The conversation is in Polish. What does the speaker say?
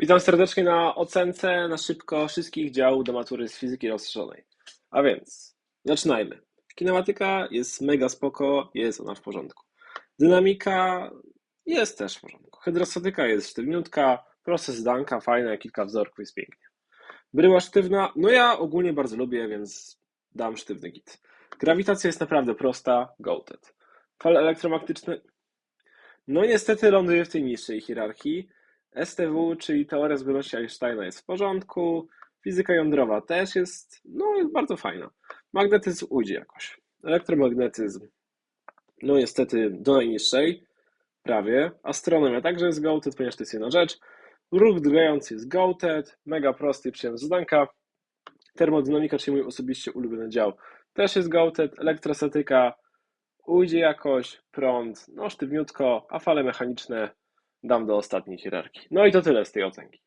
Witam serdecznie na ocence na szybko wszystkich działów do matury z fizyki rozszerzonej. A więc, zaczynajmy. Kinematyka jest mega spoko, jest ona w porządku. Dynamika jest też w porządku. Hydrostatyka jest sztywniutka, proces Danka fajna, kilka wzorków jest pięknie. Bryła sztywna, no ja ogólnie bardzo lubię, więc dam sztywny git. Grawitacja jest naprawdę prosta, goated. Fale elektromagnetyczne, no niestety ląduje w tej niższej hierarchii. STW, czyli teoria zgodności Einsteina jest w porządku. Fizyka jądrowa też jest, no jest bardzo fajna. Magnetyzm ujdzie jakoś. Elektromagnetyzm, no niestety do najniższej, prawie. Astronomia także jest goated, ponieważ to jest jedna rzecz. Ruch drgający jest goated, mega prosty, przyjemny zadanka. Termodynamika, czyli mój osobiście ulubiony dział, też jest goated. Elektrostatyka ujdzie jakoś, prąd, no sztywniutko, a fale mechaniczne dam do ostatniej hierarchii. No i to tyle z tej ocenki.